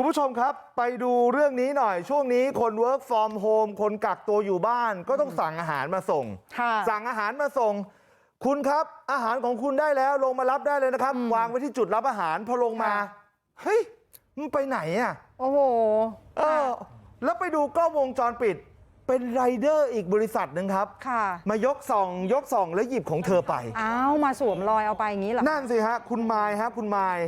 คุณผู้ชมครับไปดูเรื่องนี้หน่อยช่วงนี้คน work from home คนกักตัวอยู่บ้านก็ต้องสั่งอาหารมาส่งค่ะสั่งอาหารมาส่ง คุณครับอาหารของคุณได้แล้วลงมารับได้เลยนะครับอืมวางไว้ที่จุดรับอาหารพอลงมาค่ะเฮ้ยมันไปไหนอะโอ้โหเออแล้วไปดูกล้องวงจรปิด เป็นไรเดอร์อีกบริษัทหนึ่งครับค่ะ มายกส่องยกส่องแล้วหยิบของเธอไปอ้าวมาสวมรอยเอาไปอย่างนี้เหรอนั่นสิฮะคุณไมายฮะคุณไมาย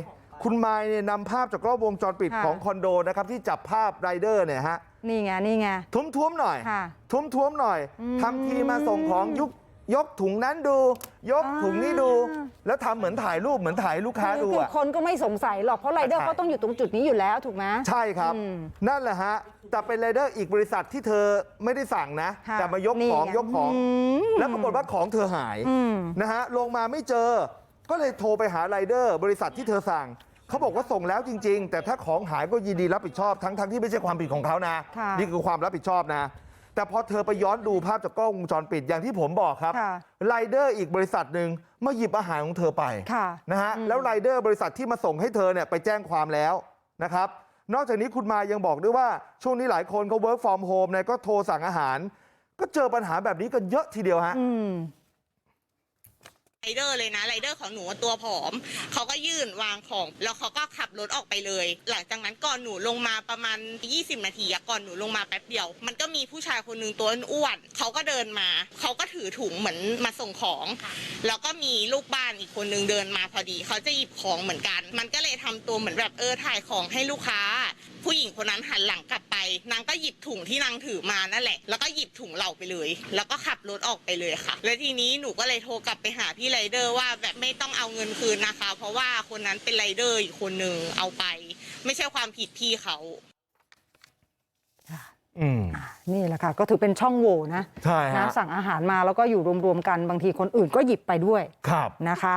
คุณไมายเนี่ยนำภาพจากกล้องวงจรปิดค่ะของคอนโดนะครับที่จับภาพไรเดอร์เนี่ยฮะนี่ไงนี่ไงทุ้มท้วมๆหน่อยค่ะทุ้มท้วมๆหน่อยอืมทำทีมาส่งของยุกยกถุงนั้นดู ยกถุงนี้ดูอ่าแล้วทำเหมือนถ่ายรูปเหมือนถ่ายลูกค้าดูคืออะคนก็ไม่สงสัยหรอกเพราะไรเดอร์ใช่เขาต้องอยู่ตรงจุดนี้อยู่แล้วถูกไหมใช่ครับอืมนั่นแหละฮะแต่เป็นไรเดอร์อีกบริษัทที่เธอไม่ได้สั่งนะค่ะแต่มายกนี่ของไงยกของอืมแล้วปรากฏว่าของเธอหายอืมนะฮะลงมาไม่เจอ ก็เลยโทรไปหาไรเดอร์ บริษัทที่เธอสั่ง เขาบอกว่าส่งแล้วจริงๆแต่ถ้าของหายก็ยินดีรับผิดชอบทั้งทั้งที่ไม่ใช่ความผิดของเขานะค่ะนี่คือความรับผิดชอบนะ แต่พอเธอไปย้อนดูภาพจากกล้องวงจรปิดอย่างที่ผมบอกครับค่ะไรเดอร์อีกบริษัทหนึ่งมาหยิบอาหารของเธอไปค่ะนะฮะอืมแล้วไรเดอร์บริษัทที่มาส่งให้เธอเนี่ยไปแจ้งความแล้วนะครับนอกจากนี้คุณมายังบอกด้วยว่าช่วงนี้หลายคนเขา work from home เนี่ยก็โทรสั่งอาหาร ก็เจอปัญหาแบบนี้กันเยอะทีเดียวฮะ ไรเดอร์เลยนะไรเดอร์ของหนูตัวผอมเขาก็ยื่นวางของ แล้วเขาก็ขับรถออกไปเลย หลังจากนั้นก่อนหนูลงมาประมาณ 20 นาทีก่อนหนูลงมาแป๊บเดียว มันก็มีผู้ชายคนหนึ่งตัวอ้วนเขาก็เดินมาเขาก็ถือถุงเหมือนมาส่งของ แล้วก็มีลูกบ้านอีกคนนึงเดินมาพอดีเขาจะหยิบของเหมือนกัน มันก็เลยทำตัวเหมือนแบบเออถ่ายของให้ลูกค้า ผู้หญิงคนนั้นหันหลังกลับไป นางก็หยิบถุงที่นางถือมานั่นแหละ แล้วก็หยิบถุงเราไปเลย แล้วก็ขับรถออกไปเลยค่ะ แล้วทีนี้หนูก็เลยโทรกลับไปหาพี่ไรเดอร์ว่าแบบไม่ต้องเอาเงินคืนนะคะ เพราะว่าคนนั้นเป็นไรเดอร์อีกคนนึงเอาไป ไม่ใช่ความผิดพี่เขา อืม นี่แหละค่ะ ก็ถือเป็นช่องโหว่นะใช่นะฮะสั่งอาหารมาแล้วก็อยู่รวมๆกันบางทีคนอื่นก็หยิบไปด้วยครับ นะคะ